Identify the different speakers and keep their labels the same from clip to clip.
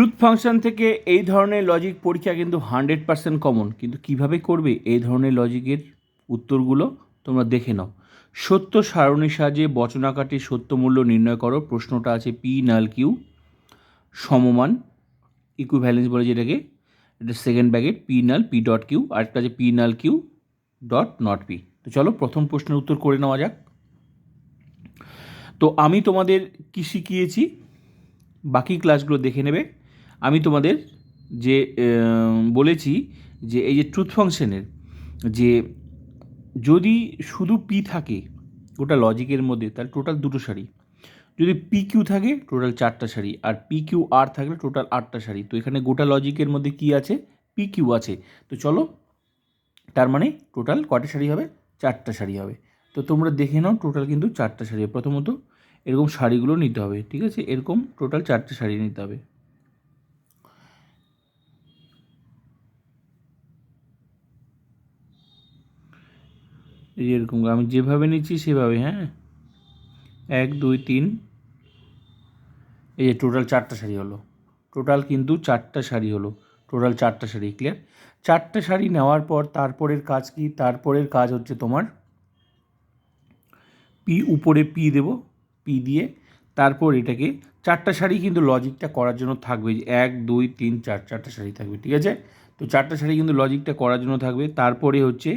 Speaker 1: Truth function থেকে এই ধরনের লজিক পরীক্ষা কিন্তু হান্ড্রেড পার্সেন্ট কমন কিন্তু কীভাবে করবে এই ধরনের লজিকের উত্তরগুলো তোমরা দেখে নাও। সত্য সারণীর সাহায্যে বচনাকাটির সত্য মূল্য নির্ণয় করো। প্রশ্নটা আছে পি নাল কিউ সমমান ইকুইভ্যালেন্স বলে যেটাকে। এটা সেকেন্ড ব্যাগেট পি নাল পি ডট কিউ আরেকটা আছে পি নাল কিউ ডট নট পি তো চলো প্রথম প্রশ্নের উত্তর করে নেওয়া যাক। তো আমি তোমাদের কী শিখিয়েছি? বাকি ক্লাসগুলো দেখে নেবে। আমি তোমাদের যে বলেছি যে এই যে ট্রুথ ফাংশনের যে যদি শুধু পি থাকে গোটা লজিকের মধ্যে, তাহলে টোটাল দুটো শাড়ি যদি পি কিউ থাকে টোটাল চারটা শাড়ি আর পি কিউ আর থাকলে টোটাল আটটা শাড়ি তো এখানে গোটা লজিকের মধ্যে কি আছে? পি কিউ আছে। তো চলো, তার মানে টোটাল কটা শাড়ি হবে? চারটা শাড়ি হবে। তো তোমরা দেখে নাও টোটাল কিন্তু চারটা শাড়ি প্রথমত, এরকম শাড়িগুলো নিতে হবে, ঠিক আছে? এরকম টোটাল চারটে শাড়ি নিতে হবে। এই এরকম, আমি যেভাবে নিচ্ছি সেভাবে হ্যাঁ? এক, দুই, তিন। এই যে টোটাল চারটা শাড়ি হলো। টোটাল কিন্তু চারটা শাড়ি হলো। টোটাল চারটা শাড়ি ক্লিয়ার চারটা শাড়ি নেওয়ার পর তারপরের কাজ কি? তারপরের কাজ হচ্ছে তোমার পি উপরে পি দেব পি দিয়ে। তারপর এটাকে, চারটা শাড়ি কিন্তু লজিকটা করার জন্য থাকবে। এক, দুই, তিন, চার, চারটা শাড়ি থাকবে, ঠিক আছে? তো চারটা শাড়ি কিন্তু লজিকটা করার জন্য থাকবে। তারপরে হচ্ছে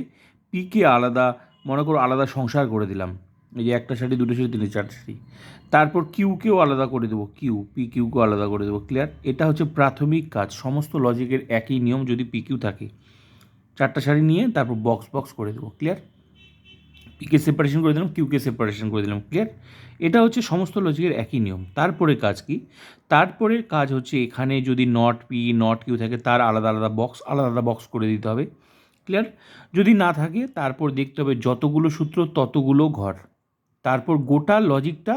Speaker 1: পিকে আলাদা মনে করো আলাদা সংসার করে দিলাম। এই যে একটা শাড়ি, দুটো শাড়ি, তিনটে চারটে শাড়ি। তারপর কিউকেও আলাদা করে দেবো কিউ পি কিউকেও আলাদা করে দেবো ক্লিয়ার এটা হচ্ছে প্রাথমিক কাজ, সমস্ত লজিকের একই নিয়ম যদি পি কিউ থাকে। চারটা শাড়ি নিয়ে তারপর বক্স বক্স করে দেবো ক্লিয়ার পিকে সেপারেশন করে দিলাম কিউকে সেপারেশন করে দিলাম ক্লিয়ার এটা হচ্ছে সমস্ত লজিকের একই নিয়ম। তারপরে কাজ কি? তারপরে কাজ হচ্ছে এখানে যদি নট পি নট কিউ থাকে, তার আলাদা আলাদা বক্স আলাদা আলাদা বক্স করে দিতে হবে। ক্লিয়ার যদি না থাকে, তারপর দেখতে হবে যতগুলো সূত্র, ততগুলো ঘর। তারপর গোটা লজিকটা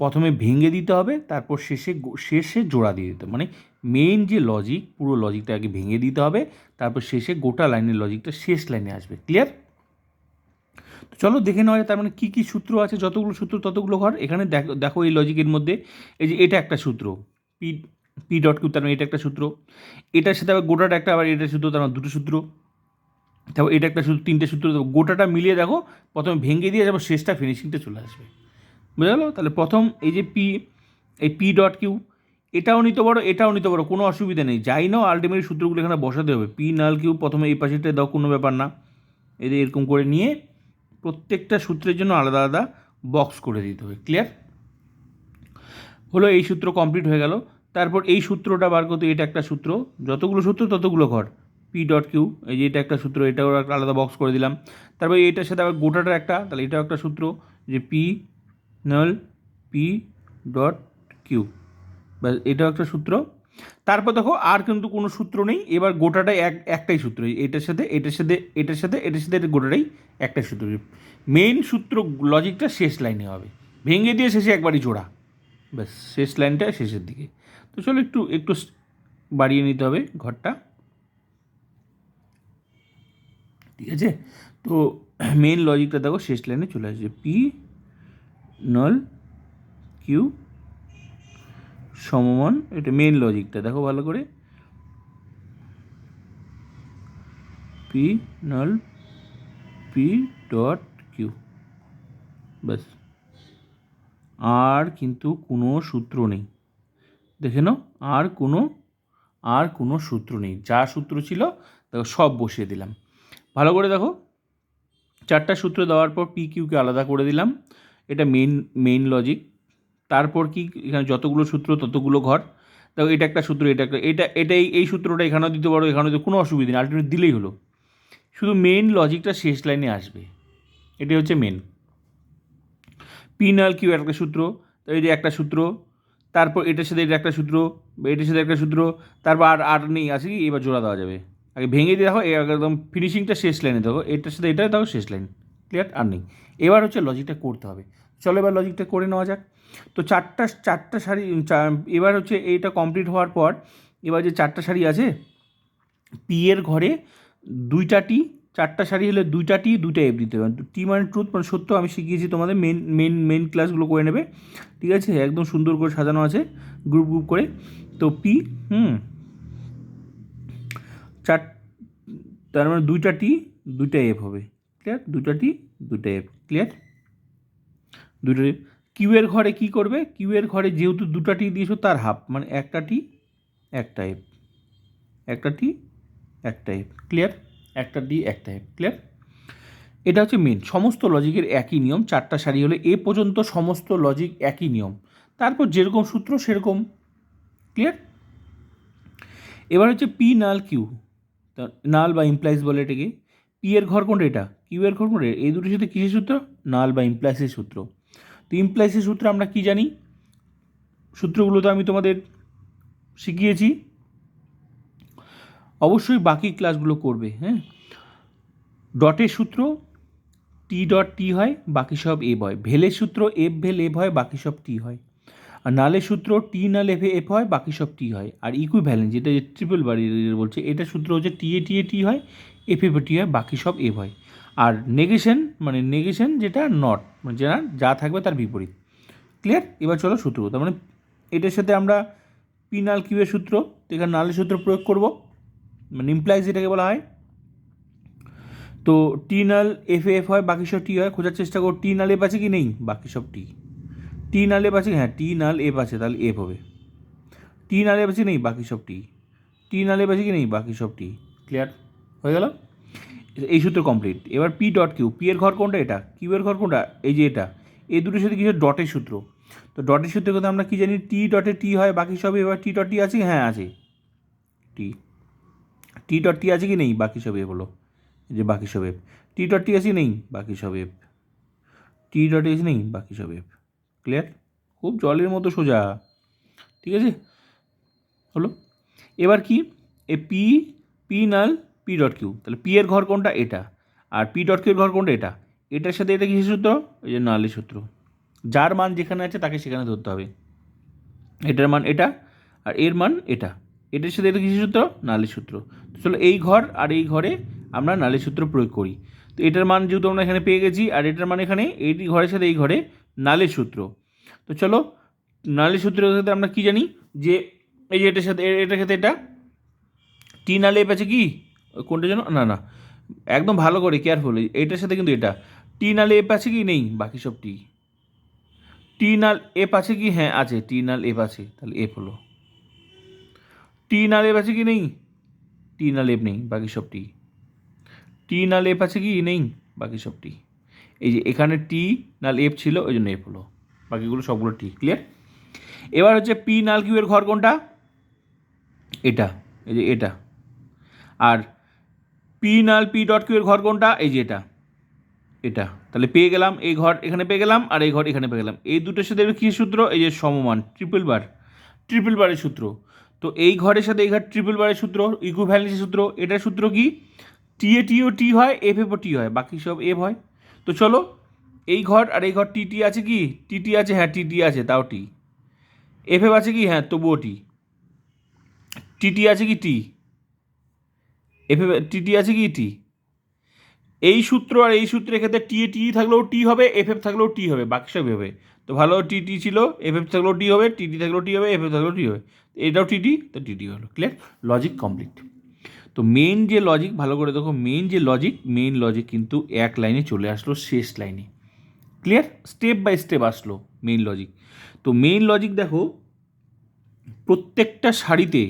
Speaker 1: প্রথমে ভেঙে দিতে হবে, তারপর শেষে শেষে জোড়া দিয়ে দিতে মানে মেইন যে লজিক পুরো লজিকটা আগে ভেঙে দিতে হবে, তারপর শেষে গোটা লাইনের লজিকটা শেষ লাইনে আসবে। ক্লিয়ার তো চলো দেখে নেওয়া যায় তার মানে কী কী সূত্র আছে, যতগুলো সূত্র, ততগুলো ঘর। এখানে দেখো দেখো এই লজিকের মধ্যে, এই যে এটা একটা সূত্র পি পি ডট কিউ তার মানে এটা একটা সূত্র। এটার সাথে আবার গোটাটা একটা, আবার এটা সূত্র, তার মানে দুটো সূত্র। তারপর এটা একটা সূত্র, তিনটে সূত্র দেবো গোটাটা মিলিয়ে দেখো, প্রথমে ভেঙে দিয়ে যাব শেষটা ফিনিশিংটা চলে আসবে। বুঝা গেলো তাহলে প্রথম এই যে পি এই পি ডট কিউ এটাও নিতে পারো, এটাও নিতে পারো, কোনো অসুবিধা নেই। যাই নাও আলটিমেটলি সূত্রগুলো এখানে বসাতে হবে। পি নাল কিউ প্রথমে এই পাশেটা দাও, কোনো ব্যাপার না। এদের এরকম করে নিয়ে প্রত্যেকটা সূত্রের জন্য আলাদা আলাদা বক্স করে দিতে হবে। ক্লিয়ার হলো এই সূত্র কমপ্লিট হয়ে গেল। তারপর এই সূত্রটা বার করতে, এটা একটা সূত্র। যতগুলো সূত্র, ততগুলো ঘর। পি ডট কিউ এই যে এটা একটা সূত্র, এটাও একটা আলাদা বক্স করে দিলাম। তারপর এইটার সাথে আবার গোটাটা একটা, তাহলে এটাও একটা সূত্র, যে পি নল পি ডট কিউ ব্যাস, এটাও একটা সূত্র। তারপর দেখো, আর কিন্তু কোনো সূত্র নেই, এবার গোটাটাই এক, একটাই সূত্র এটার সাথে এটার সাথে এটার সাথে এটার সাথে গোটাটাই একটাই সূত্র। মেইন সূত্র লজিকটা শেষ লাইনে হবে। ভেঙে দিয়ে শেষে একবারই জোড়া। ব্যাস, শেষ লাইনটা শেষের দিকে। তো চলো একটু একটু বাড়িয়ে নিতে হবে ঘরটা। ঠিক আছে? তো মেইন লজিকটা দেখো, শেষ লাইনে চলে আসবে পি নল কিউ সমমান, এটা মেইন লজিকটা দেখো ভালো করে। পি নল পি ডট কিউ ব্যাস। আর কিন্তু কোনো সূত্র নেই। দেখে নাও, আর কোনো আর কোনো সূত্র নেই। যা সূত্র ছিল, দেখো সব বসিয়ে দিলাম। ভালো করে দেখো। চারটা সূত্র দেওয়ার পর পি কিউকে আলাদা করে দিলাম। এটা মেইন মেইন লজিক তারপর কি, এখানে যতগুলো সূত্র, ততগুলো ঘর। দেখো, এটা একটা সূত্র, এটা একটা, এটা এটাই এই সূত্রটা এখানেও দিতে পারো, এখানেও দিতে কোনো অসুবিধা নেই। আলটিমেট দিলেই হলো। শুধু মেইন লজিকটা শেষ লাইনে আসবে। এটাই হচ্ছে মেন পি নাল কিউ একটা সূত্র এই যে একটা সূত্র। তারপর এটার সাথে এটা একটা সূত্র, এটার সাথে একটা সূত্র। তারপর আর আর নেই আছে কি, এবার জোড়া দেওয়া যাবে। আগে ভেঙে দিয়ে দেখো একদম ফিনিশিংটা শেষ লাইনে দেখো, এটার সাথে এটা দেখো শেষ লাইন ক্লিয়ার আর নেই। এবার হচ্ছে লজিকটা করতে হবে। চলো এবার লজিকটা করে নেওয়া যাক। তো চারটা চারটা শাড়ি এবার হচ্ছে এইটা কমপ্লিট হওয়ার পর, এবার যে চারটা শাড়ি আছে পি এর ঘরে দুইটা টি চারটা শাড়ি হলে দুইটা টি দুইটা এফ দিতে হবে। টি মানে ট্রুথ মানে সত্য, আমি শিখিয়েছি তোমাদের মেন মেন মেন ক্লাসগুলো করে নেবে। ঠিক আছে? একদম সুন্দর করে সাজানো আছে গ্রুপ গ্রুপ করে। তো পি হুম চার, তার মানে দুইটা টি দুইটা এফ হবে। ক্লিয়ার দুইটা টি দুইটা এফ ক্লিয়ার দুটো কিউ এর ঘরে কি করবে? কিউ এর ঘরে যেহেতু দুটা টি দিয়েছ, তার হাফ মানে একটা টি একটা এফ একটা টি একটা এফ ক্লিয়ার একটা ডি একটা এফ ক্লিয়ার এটা হচ্ছে মেন সমস্ত লজিকের একই নিয়ম, চারটা সারি হলে এ পর্যন্ত সমস্ত লজিক একই নিয়ম। তারপর যেরকম সূত্র, সেরকম। ক্লিয়ার এবার হচ্ছে পি নাল কিউ নাল বা ইমপ্লাইজ বলে এটাকে। পি এর ঘর কোনটা এটা? কিউ এর ঘর কোনটা? এই দুটোর সাথে কিসের সূত্র? নাল বা ইমপ্লাইসের সূত্র। তো ইমপ্লাইসের সূত্র আমরা কি জানি? সূত্রগুলো তো আমি তোমাদের শিখিয়েছি। অবশ্যই বাকি ক্লাসগুলো করবে হ্যাঁ? ডটের সূত্র টি ডট টি হয়, বাকি সব এফ হয় ভেলের সূত্র এফ ভেল এফ হয় বাকি সব টি হয়। আর নালের সূত্র টি নাল এফ হয়, বাকি সব টি হয়। আর ইকুইভ্যালেন্স যেটা ট্রিপল বাড়ি বলছে, এটা সূত্র হচ্ছে টি এ টি এ টি হয় এফ এফ টি হয়, বাকি সব এফ হয়। আর নেগেশন মানে নেগেশন যেটা নট মানে যেটা যা থাকবে তার বিপরীত। ক্লিয়ার এবার চলো সূত্র। তার মানে এটার সাথে আমরা পি নাল কিউয়ের সূত্র এখানে নালের সূত্র প্রয়োগ করব। মানে ইমপ্লাইজ যেটাকে বলা হয়। তো টি নাল এফ এফ হয়, বাকি সব টি হয়, খোঁজার চেষ্টা করো টি নাল এফ আছে কি নেই, বাকি সব টি টি নাল এফ আছে হ্যাঁ টি নাল এফ আছে, তাহলে এফ হবে। টি নাল এফ আছে নেই, বাকি সব টি। টি নাল এফ আছে কি? নেই, বাকি সব টি। ক্লিয়ার? হয়ে গেল? এই সূত্র কমপ্লিট। এবার পি ডট কিউ, পি এর ঘর কোনটা এটা? কিউ এর ঘর কোনটা? এই যে এটা। এই দুটোর সাথে কিছু ডটের সূত্র। তো ডটের সূত্র কথা আমরা কি জানি? টি ডটে টি হয়, বাকি সব এবার টি ডট টি আছে হ্যাঁ আছে। টি। টি ডট টি আছে কি? নেই, বাকি সব এ বলো। যে বাকি সব এফ। টি ডট টি আছে নেই, বাকি সব এফ। টি ডট আছে নেই, বাকি সব এফ। ক্লিয়ার খুব জলের মতো সোজা। ঠিক আছে? হলো? এবার কি? এ পি পি নাল পি ডট কিউ তাহলে পি এর ঘর কোনটা? এটা। আর পি ডট কিউর ঘর কোনটা? এটা। এটার সাথে এটা কিসের সূত্র? এই যে নালের সূত্র। যার মান যেখানে আছে তাকে সেখানে ধরতে হবে। এটার মান এটা আর এর মান এটা। এটার সাথে এটা কিসের সূত্র? নালের সূত্র। চলো এই ঘর আর এই ঘরে আমরা নালের সূত্র প্রয়োগ করি। তো এটার মান যেহেতু আমরা এখানে পেয়ে গেছি, আর এটার মান এখানে, এই ঘরের সাথে এই ঘরে নালের সূত্র তো চলো নালের সূত্রের সাথে আমরা কী জানি? যে এই যে এটার সাথে এটার সাথে এটা? টি নালে এপ আছে কি? কোনটা যেন? না না। একদম ভালো করে কেয়ারফুল এইটার সাথে কিন্তু এটা। টি নালে এপ আছে কি? নেই, বাকি সব টি টি নাল এপ আছে কি? হ্যাঁ আছে টি নাল এপ আছে তাহলে এফ হলো। টি নাল এপ আছে কি? নেই। টি নাল এপ নেই, বাকি সব টি টি নাল এফ আছে কি? নেই, বাকি সব টি এই যে এখানে টি নাল এফ ছিল, ওই জন্য এফ হলো। বাকিগুলো সবগুলো টি ক্লিয়ার এবার হচ্ছে পি নাল কিউ এর ঘর কোনটা? এটা, এই যে এটা। আর পি নাল পি ডট কিউ এর ঘর কোনটা? এই যে এটা এটা। তাহলে পেয়ে গেলাম, এই ঘর এখানে পেয়ে গেলাম, আর এই ঘর এখানে পেয়ে গেলাম। এই দুটোর সাথে কী সূত্র? এই যে সমমান ট্রিপল বার ট্রিপল বারের সূত্র। তো এই ঘরের সাথে এই ঘর ট্রিপল বারের সূত্র ইকুভ্যালেন্সের সূত্র, এটার সূত্র কি? টি এ টিও টি হয় এফ এফও টি হয়, বাকি সব এফ হয়। তো চলো, এই ঘর আর এই ঘর টি টি আছে কি? টি টি আছে হ্যাঁ টি টি আছে, তাও টি। এফ এফ আছে কি? হ্যাঁ তবুও টি। টি টি আছে কি? টি। এফ এফ, টি টি আছে কি? টি। এই সূত্র আর এই সূত্রের ক্ষেত্রে টি এ টি থাকলেও টি হবে, এফ এফ থাকলেও টি হবে, বাকি সব হবে তো ভালো, টি টি ছিল, এফ এফ থাকলেও টি হবে, টি টি থাকলেও টি হবে, এফ এফ থাকলেও টি হবে। এটাও টি টি, তো টি টি হলো। ক্লিয়ার লজিক কমপ্লিট তো মেন যে লজিক ভালো করে দেখো মেন যে লজিক মেন লজিক কিন্তু এক লাইনে চলে আসলো শেষ লাইনে ক্লিয়ার স্টেপ বাই স্টেপ আসলো মেইন লজিক তো মেইন লজিক দেখো, প্রত্যেকটা শাড়িতে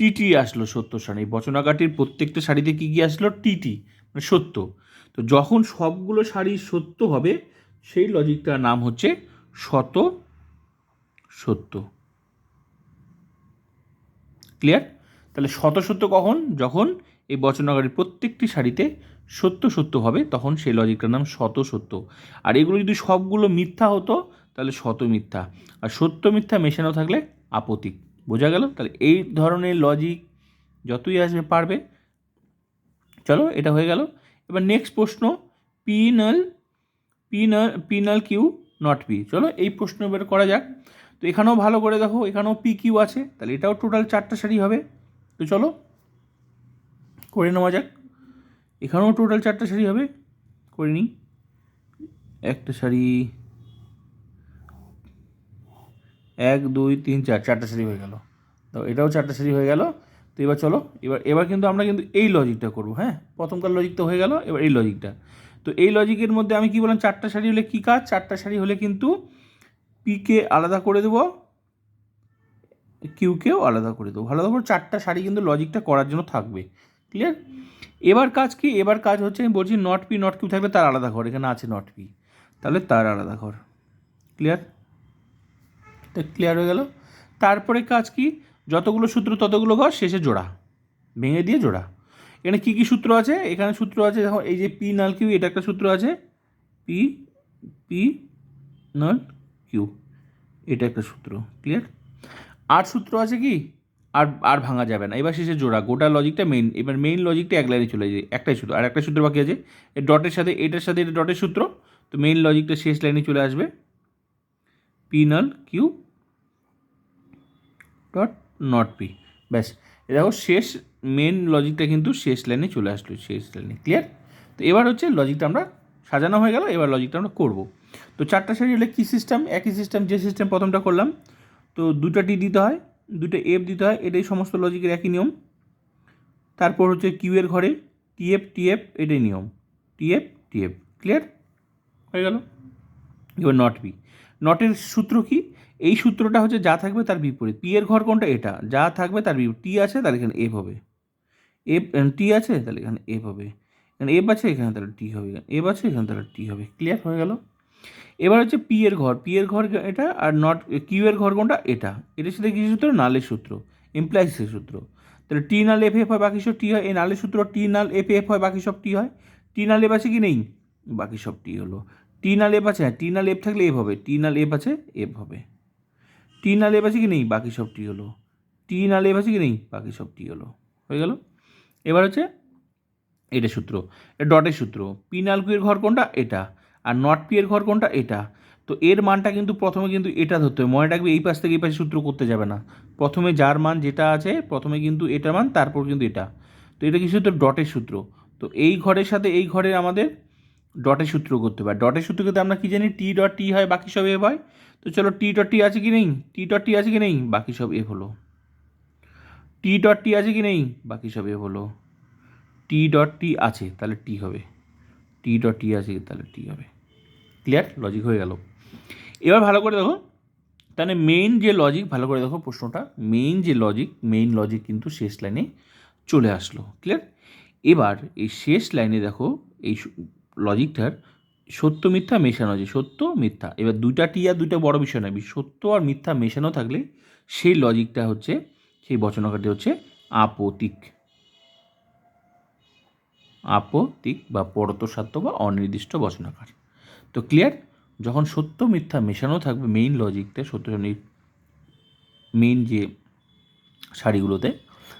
Speaker 1: টিটি আসলো সত্য শাড়ি বচনাকাটির প্রত্যেকটা শাড়িতে কী কী আসলো? টিটি মানে সত্য। তো যখন সবগুলো শাড়ি সত্য হবে, সেই লজিকটার নাম হচ্ছে শত সত্য। ক্লিয়ার তাহলে শত সত্য কখন? যখন এই বচনাকারীর প্রত্যেকটি শাড়িতে সত্য সত্য হবে, তখন সেই লজিকটার নাম শত সত্য। আর এগুলো যদি সবগুলো মিথ্যা হতো, তাহলে শত মিথ্যা। আর সত্য মিথ্যা মেশানো থাকলে আপতিক। বোঝা গেল? তাহলে এই ধরনের লজিক যতই আসবে পারবে। চলো, এটা হয়ে গেল। এবার নেক্সট প্রশ্ন পিনাল পিনাল পিনাল কিউ নট পি চলো, এই প্রশ্ন এবার করা যাক। তো এখানেও ভালো করে দেখো, এখানেও পি কিউ আছে। তাহলে এটাও টোটাল চারটা শাড়ি হবে। তো চলো, করে নেওয়া যাক। এখানেও টোটাল চারটা শাড়ি হবে, করে নিই। একটা শাড়ি, এক, দুই, তিন, চার, চারটা শাড়ি হয়ে গেল। তো এটাও চারটা শাড়ি হয়ে গেল। তো এবার চলো, এবার এবার কিন্তু আমরা কিন্তু এই লজিকটা করব হ্যাঁ? প্রথমকার লজিকটা হয়ে গেল, এবার এই লজিকটা তো এই লজিকের মধ্যে আমি কি বললাম, চারটা শাড়ি হলে কী কাজ? চারটা শাড়ি হলে কিন্তু পিকে আলাদা করে দেবো কিউকেও আলাদা করে দেবো। আলাদা করে চারটা শাড়ি কিন্তু লজিকটা করার জন্য থাকবে। ক্লিয়ার এবার কাজ কি? এবার কাজ হচ্ছে আমি বলছি নট পি নট কিউ থাকবে তার আলাদা ঘর, এখানে আছে নট পি তাহলে তার আলাদা ঘর। ক্লিয়ার তো ক্লিয়ার হয়ে গেল। তারপরে কাজ কি? যতগুলো সূত্র ততগুলো ঘর, শেষে জোড়া। ভেঙে দিয়ে জোড়া। এখানে কী কী সূত্র আছে? এখানে সূত্র আছে, দেখো, এই যে পি নাল কিউ এটা একটা সূত্র আছে। পি পি নাল কিউ এটা একটা সূত্র। ক্লিয়ার আর সূত্র আছে কি? আর আর ভাঙা যাবে না। এবার শেষে জোড়া। গোটা লজিকটা মেইন এবার মেইন লজিকটা এক লাইনে চলে যায়। একটাই সূত্র। আর একটা সূত্র বাকি আছে। এই ডটের সাথে, এটার সাথে এটা ডটের সূত্র। তো মেইন লজিকটা শেষ লাইনে চলে আসবে। পি নাল কিউ ডট নট পি ব্যাস। এ দেখো, শেষ মেন লজিকটা কিন্তু শেষ লাইনে চলে আসলো। শেষ লাইনে ক্লিয়ার তো এবার হচ্ছে লজিকটা আমরা সাজানো হয়ে গেল। এবার লজিকটা আমরা করব। তো চারটা সারি হলে কী সিস্টেম একই সিস্টেম যে সিস্টেম প্রথমটা করলাম তো দুটো টি দিতে হয়, দুটো এফ দিতে হয়, এটাই সমস্ত লজিকের একই নিয়ম। তারপর হচ্ছে কিউ এর ঘরে টিএফ টিএফ এটাই নিয়ম। টিএফ টিএফ ক্লিয়ার হয়ে গেল? এবার নট পি নটের সূত্র কি? এই সূত্রটা হচ্ছে যা থাকবে তার বিপরীত। পি এর ঘর কোনটা? এটা। যা থাকবে তার বিপরীত। টি আছে, তাহলে এখানে এফ হবে। এফ টি আছে, তাহলে এখানে এফ হবে। এখানে এফ আছে, এখানে তাহলে টি হবে। এফ আছে, এখানে তাহলে টি হবে। ক্লিয়ার হয়ে গেল? এবার হচ্ছে পি এর ঘর পি এর ঘর এটা আর নট কিউ এর ঘর কোনটা? এটা। এটার সাথে কী সূত্র? নালের সূত্র এমপ্লাইসের সূত্র। তাহলে টি নাল এফ এফ হয়, বাকি সব টি হয়। এ নালের সূত্র টি নাল এফ এফ হয়, বাকি সব টি হয়। টি নাল এফ আছে কি? নেই। বাকি সব টি হলো। টি নাল এফ আছে হ্যাঁ টি নাল এফ থাকলে এফ হবে। টি নাল এফ আছে এফ হবে। টি নাল এফ আছে কি? নেই, বাকি সব টি হলো। টি নাল এফ আছে কি? নেই, বাকি সব টি হলো। হয়ে গেল? এবার হচ্ছে এটা সূত্র, এটা ডটের সূত্র। পি নাল কিউ এর ঘর কোনটা? এটা। আর নট পি এর ঘর কোনটা? এটা। তো এর মানটা কিন্তু প্রথমে কিন্তু এটা ধরতে হবে। মনে রাখবে এই পাশ থেকে এই পাশে সূত্র করতে যাবে না। প্রথমে যার মান যেটা আছে, প্রথমে কিন্তু এটার মান, তারপর কিন্তু এটা। তো এটা কি সূত্র? ডটের সূত্র। তো এই ঘরের সাথে এই ঘরের আমাদের ডটের সূত্র করতে হবে। ডটের সূত্র কিন্তু আমরা কি জানি? টি ডট টি হয়, বাকি সব এফ হয়। তো চলো টি ডট টি আছে কি নেই? টি ডট টি আছে কি নেই? বাকি সব এফ হলো। টি ডট টি আছে কি নেই? বাকি সব এফ হলো। টি ডট টি আছে, তাহলে টি হবে। টি ডট টি আছে, তাহলে টি হবে। ক্লিয়ার লজিক হয়ে গেল। এবার ভালো করে দেখো, তাহলে মেইন যে লজিক ভালো করে দেখো প্রশ্নটা মেইন যে লজিক মেইন লজিক কিন্তু শেষ লাইনে চলে আসলো ক্লিয়ার এবার এই শেষ লাইনে দেখো, এই লজিকটার সত্য, মিথ্যা মেশানো আছে, সত্য, মিথ্যা। এবার দুইটা টি আর দুইটা বড় বিষয় নয়, সত্য আর মিথ্যা মেশানো থাকলে সেই লজিকটা হচ্ছে, সেই বচনাকারটি হচ্ছে আপতিক। আপতিক বা পরতসাধ্য বা অনির্দিষ্ট বচনাকার। তো ক্লিয়ার যখন সত্য মিথ্যা মেশানো থাকবে মেইন লজিকতে সত্য মেইন যে শাড়িগুলোতে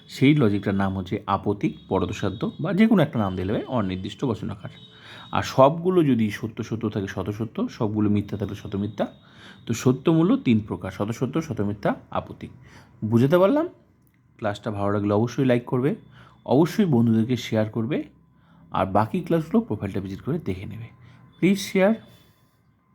Speaker 1: সেই লজিকটার নাম হচ্ছে আপতিক পরতসাধ্য বা যে কোনো একটা নাম দিলে হবে অনির্দিষ্ট বচনাকার। আর সবগুলো যদি সত্য সত্য থাকে, শত সত্য, সবগুলো মিথ্যা থাকলে শত মিথ্যা। তো সত্য মূল্য তিন প্রকার, শত সত্য, শত মিথ্যা আপতিক বুঝতে পারলাম? ক্লাসটা ভালো লাগলে অবশ্যই লাইক করবে। অবশ্যই বন্ধুদেরকে শেয়ার করবে। আর বাকি ক্লাসগুলো প্রোফাইলটা ভিজিট করে দেখে নেবে। Please share